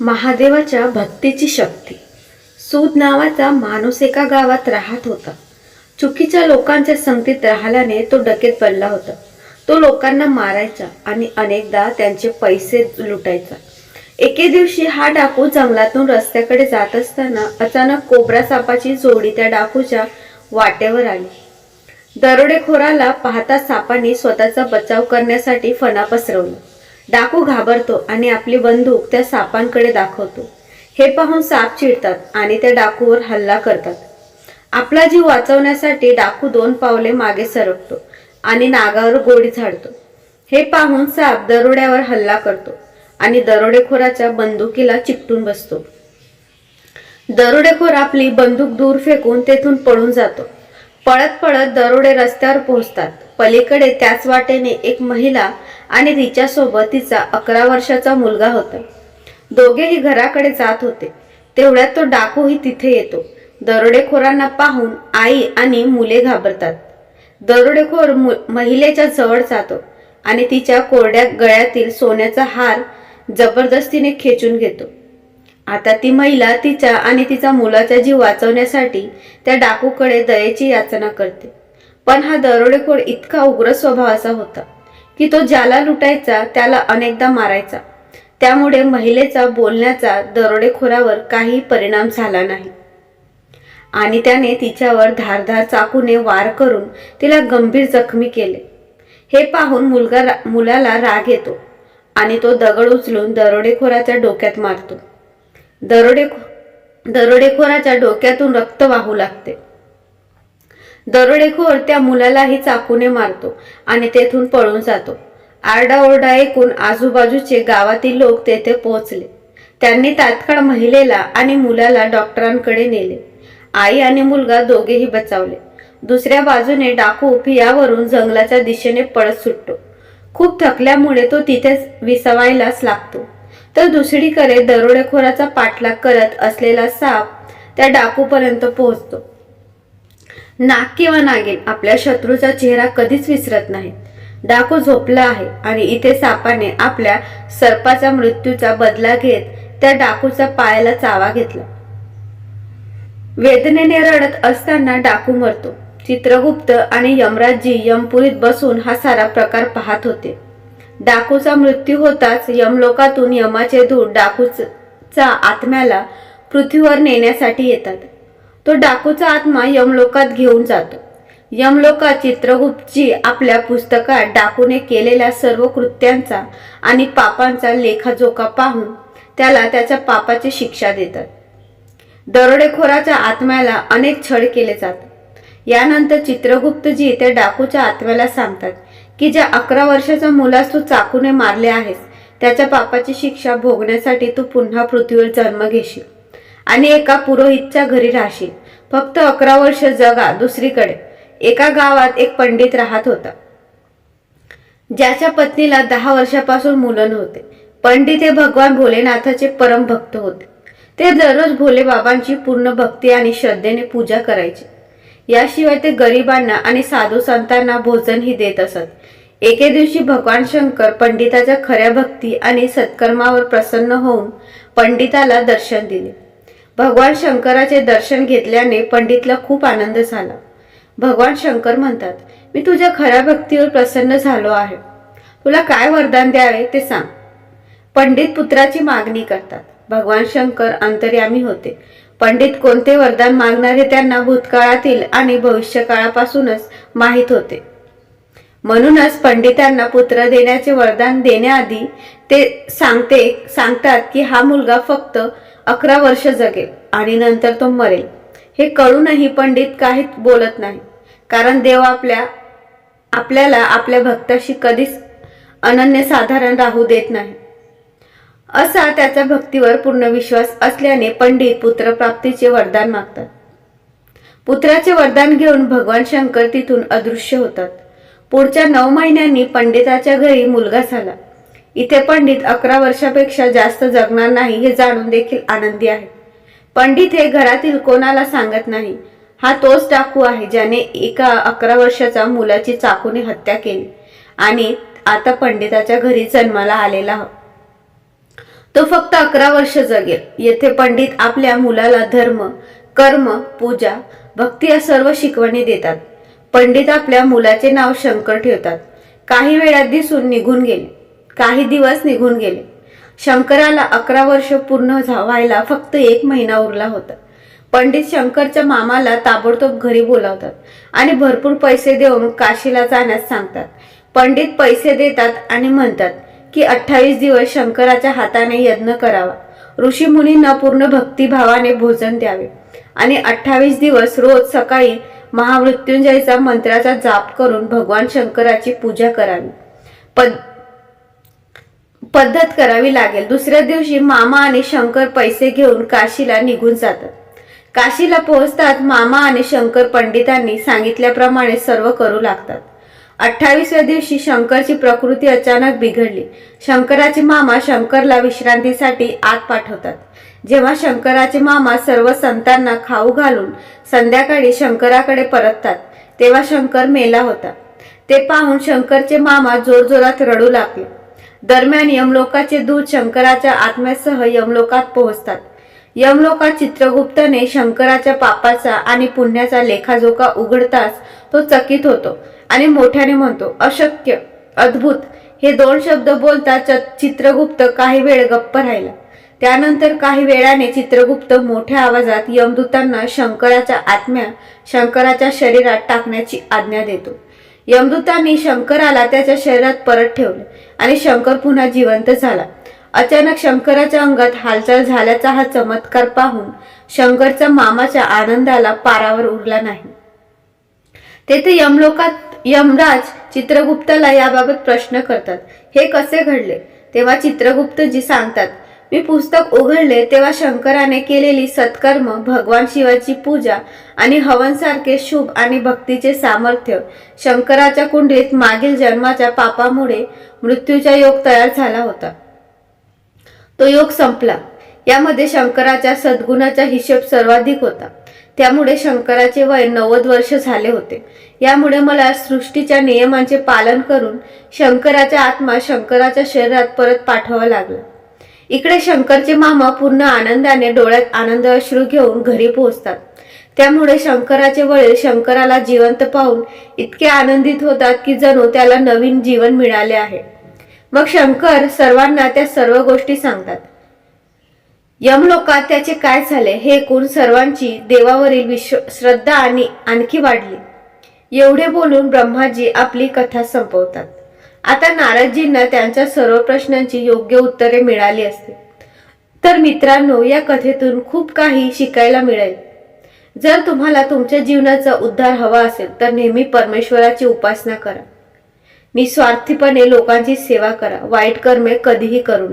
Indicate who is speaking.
Speaker 1: महादेवाच्या भक्तीची शक्ती. सूद नावाचा माणूस एका गावात राहत होता. चुकीच्या लोकांच्या संगतीत राहिल्याने तो डकेत बनला होता. तो लोकांना मारायचा आणि अनेकदा त्यांचे पैसे लुटायचा. एके दिवशी हा डाकू जंगलातून रस्त्याकडे जात असताना अचानक कोबरा सापाची जोडी त्या डाकूच्या वाटेवर आली. दरोडेखोराला पाहता सापाने स्वतःचा बचाव करण्यासाठी फणा पसरवला. डाकू घाबरतो आणि आपली बंदूक त्या सापांकडे दाखवतो. हे पाहून साप चिडतात आणि त्या डाकूवर हल्ला करतात. आपला जीव वाचवण्यासाठी डाकू दोन पावले मागे सरकतो आणि नागावर गोडी झाडतो. हे पाहून साप दरोड्यावर हल्ला करतो आणि दरोडेखोराच्या बंदुकीला चिकटून बसतो. दरोडेखोर आपली बंदूक दूर फेकून तेथून पळून जातो. पळत पळत दरोडे रस्त्यावर पोहोचतात. पलीकडे त्याच वाटेने एक महिला आणि तिच्यासोबत तिचा अकरा वर्षाचा मुलगा होता. दोघेही घराकडे जात होते. तेवढ्यात तो डाकूही तिथे येतो. दरोडेखोरांना पाहून आई आणि मुले घाबरतात. दरोडेखोर मु महिलेच्या जवळ जातो आणि तिच्या कोरड्या गळ्यातील सोन्याचा हार जबरदस्तीने खेचून घेतो. आता ती महिला तिच्या आणि तिचा मुलाचा जीव वाचवण्यासाठी त्या डाकूकडे दयेची याचना करते. पण हा दरोडेखोर इतका उग्र स्वभावाचा होता की तो ज्याला लुटायचा त्याला अनेकदा मारायचा. त्यामुळे महिलेचा बोलण्याचा दरोडेखोरावर काही परिणाम झाला नाही. आणि त्याने तिच्यावर धारधार चाकूने वार करून तिला गंभीर जखमी केले. हे पाहून मुलगा रा- मुलाला राग येतो आणि तो दगड उचलून दरोडेखोराच्या डोक्यात मारतो. दरोडेखो दरोडेखोराच्या डोक्यातून रक्त वाहू लागते. दरोडेखोर त्या मुलालाही चाकूने मारतो आणि तेथून पळून जातो. आरडाओरडा ऐकून आजूबाजूचे गावातील लोक तेथे पोहोचले. त्यांनी तात्काळ महिलेला आणि मुलाला डॉक्टरांकडे नेले. आई आणि मुलगा दोघेही बचावले. दुसऱ्या बाजूने डाकू फियावरून जंगलाच्या दिशेने पळत सुटतो. खूप थकल्यामुळे तो तिथेच विसवायलाच लागतो. तर दुसरीकडे दरोडेखोराचा पाठलाग करत असलेला साप त्या डाकूपर्यंत पोहोचतो. नाग किंवा नागिन आपल्या शत्रूचा चेहरा कधीच विसरत नाही. डाकू झोपला आहे आणि इथे सापाने आपल्या सर्पाचा मृत्यूचा बदला घेत त्या डाकूच्या पायाला चावा घेतला. वेदनेने रडत असताना डाकू मरतो. चित्रगुप्त आणि यमराजजी यमपुरीत बसून हा सारा प्रकार पाहत होते. डाकूचा मृत्यू होताच यमलोकातून यमाचे धूर डाकूचा आत्म्याला पृथ्वीवर नेण्यासाठी येतात. तो डाकूचा आत्मा यमलोकात घेऊन जातो. यमलोकात चित्रगुप्तजी आपल्या पुस्तकात डाकूने केलेल्या सर्व कृत्यांचा आणि पापांचा लेखाजोखा पाहून त्याला त्याच्या पापाची शिक्षा देतात. दरोडेखोराच्या आत्म्याला अनेक छळ केले जातात. यानंतर चित्रगुप्तजी त्या डाकूच्या आत्म्याला सांगतात की ज्या अकरा वर्षाच्या मुलास तू चाकूने मारले आहेस त्याच्या पापाची शिक्षा भोगण्यासाठी तू पुन्हा पृथ्वीवर जन्म घेशील. आणि एका पुरोहितच्या घरी राहशील. फक्त अकरा वर्ष जगा दुसरीकडे. एका गावात एक पंडित राहत होता. ज्याच्या पत्नीला दहा वर्षापासून मुलं होते पंडित हे भगवान भोलेनाथाचे परम भक्त होते. ते दररोज भोले बाबांची पूर्ण भक्ती आणि श्रद्धेने पूजा करायचे. याशिवाय ते गरिबांना आणि साधू संतांना भोजनही देत असत. एके दिवशी भगवान शंकर पंडिताच्या खऱ्या भक्ती आणि सत्कर्मावर प्रसन्न होऊन पंडिताला दर्शन दिले. भगवान शंकराचे दर्शन घेतल्याने पंडितला खूप आनंद झाला. भगवान शंकर म्हणतात मी तुझ्या खऱ्या भक्तीवर प्रसन्न झालो आहे. तुला काय वरदान द्यावे ते सांग. पंडित पुत्राची मागणी करतात भगवान शंकर अंतर्यामी होते. पंडित कोणते वरदान मागणारे त्यांना भूतकाळातील आणि भविष्यकाळापासूनच माहीत होते. म्हणूनच पंडितांना पुत्र देण्याचे वरदान देण्याआधी ते सांगते सांगतात की हा मुलगा फक्त अकरा वर्ष जगेल आणि नंतर तो मरेल. हे कळूनही पंडित काहीच बोलत नाही. कारण देव आपल्या आपल्याला आपल्या भक्ताशी कधीच अनन्यसाधारण राहू देत नाही. असा त्याचा भक्तीवर पूर्ण विश्वास असल्याने पंडित पुत्रप्राप्तीचे वरदान मागतात. पुत्राचे वरदान घेऊन भगवान शंकर तिथून अदृश्य होतात. पुढच्या नऊ महिन्यांनी पंडिताच्या घरी मुलगा झाला. इथे पंडित अकरा वर्षापेक्षा जास्त जगणार नाही हे जाणून देखील आनंदी आहे. पंडित हे घरातील कोणाला सांगत नाही. हा तोच डाकू आहे ज्याने एका अकरा वर्षाच्या मुलाची चाकूने हत्या केली आणि आता पंडिताच्या घरी जन्माला आलेला तो फक्त अकरा वर्ष जगेल. येथे पंडित आपल्या मुलाला धर्म कर्म पूजा भक्ती या सर्व शिकवणी देतात. पंडित आपल्या मुलाचे नाव शंकर ठेवतात. काही वेळात दिसून निघून गेले. काही दिवस निघून गेले. शंकराला अकरा वर्ष पूर्ण झा- व्हायला फक्त एक महिना उरला होता. पंडित शंकरच्या मामाला ताबडतोब घरी बोलावतात आणि भरपूर पैसे देऊन काशीला जाण्यास सांगतात. पंडित पैसे देतात आणि म्हणतात की अठ्ठावीस दिवस शंकराच्या हाताने यज्ञ करावा. ऋषी मुनींना पूर्ण भक्तिभावाने भोजन द्यावे. आणि अठ्ठावीस दिवस रोज सकाळी महामृत्युंजयचा मंत्राचा जाप करून भगवान शंकराची पूजा करावी. पद पद्धत करावी लागेल. दुसऱ्या दिवशी मामा आणि शंकर पैसे घेऊन काशीला निघून जातात. काशीला पोहोचतात मामा आणि शंकर पंडितांनी सांगितल्याप्रमाणे सर्व करू लागतात. अठ्ठावीसव्या दिवशी शंकरची प्रकृती अचानक बिघडली. शंकराचे मामा शंकरला विश्रांतीसाठी आत पाठवतात. जेव्हा शंकराचे मामा सर्व संतांना खाऊ घालून संध्याकाळी शंकराकडे परततात तेव्हा शंकर मेला होता. ते पाहून शंकरचे मामा जोरजोरात रडू लागले. दरम्यान यमलोकाचे दूत शंकराच्या आत्म्यासह यमलोकात पोहोचतात. यमलोकात चित्रगुप्तने शंकराच्या पापाचा आणि पुण्याचा लेखाजोखा उघडताच तो चकित होतो आणि मोठ्याने म्हणतो अशक्य अद्भुत. हे दोन शब्द बोलता च- चित्रगुप्त काही वेळ गप्प राहिला. त्यानंतर काही वेळाने चित्रगुप्त मोठ्या आवाजात यमदूतांना शंकराच्या आत्म्या शंकराच्या शरीरात टाकण्याची आज्ञा देतो. यमदूतांनी शंकराला त्याच्या शरीरात परत ठेवले आणि शंकर पुन्हा जिवंत झाला. अचानक शंकराच्या अंगात हालचाल झाल्याचा हा चमत्कार पाहून शंकरच्या मामाच्या आनंदाला पारावर उरला नाही. तेथे यमलोकात यमराज चित्रगुप्ताला याबाबत प्रश्न करतात. हे कसे घडले? तेव्हा चित्रगुप्तजी सांगतात मी पुस्तक उघडले तेव्हा शंकराने केलेली सत्कर्म भगवान शिवाची पूजा आणि हवनसारखे शुभ आणि भक्तीचे सामर्थ्य शंकराच्या कुंडीत मागील जन्माच्या पापामुळे मृत्यूचा योग तयार झाला होता. तो योग संपला. यामध्ये शंकराच्या सद्गुणाचा हिशेब सर्वाधिक होता. त्यामुळे शंकराचे वय नव्वद वर्ष झाले होते. यामुळे मला सृष्टीच्या नियमांचे पालन करून शंकराचा आत्मा शंकराच्या शरीरात परत पाठवावा लागला. इकडे शंकरचे मामा पूर्ण आनंदाने डोळ्यात आनंद अश्रू घेऊन घरी पोहोचतात. त्यामुळे शंकराचे वडील शंकराला जिवंत पाहून इतके आनंदित होतात की जणू त्याला नवीन जीवन मिळाले आहे. मग शंकर सर्वांना त्या सर्व गोष्टी सांगतात. यमलोकात त्याचे काय झाले हे ऐकून सर्वांची देवावरील विश्व श्रद्धा आणि आणखी वाढली. एवढे बोलून ब्रह्माजी आपली कथा संपवतात. आता नारदजींना त्यांच्या सर्व प्रश्नांची योग्य उत्तरे मिळाली असतील. तर मित्रांनो या कथेतून खूप काही शिकायला मिळेल. जर तुम्हाला तुमच्या जीवनाचा उद्धार हवा असेल तर नेहमी परमेश्वराची उपासना करा. निस्वार्थीपणे लोकांची सेवा करा. वाईट कर्मे कधीही करू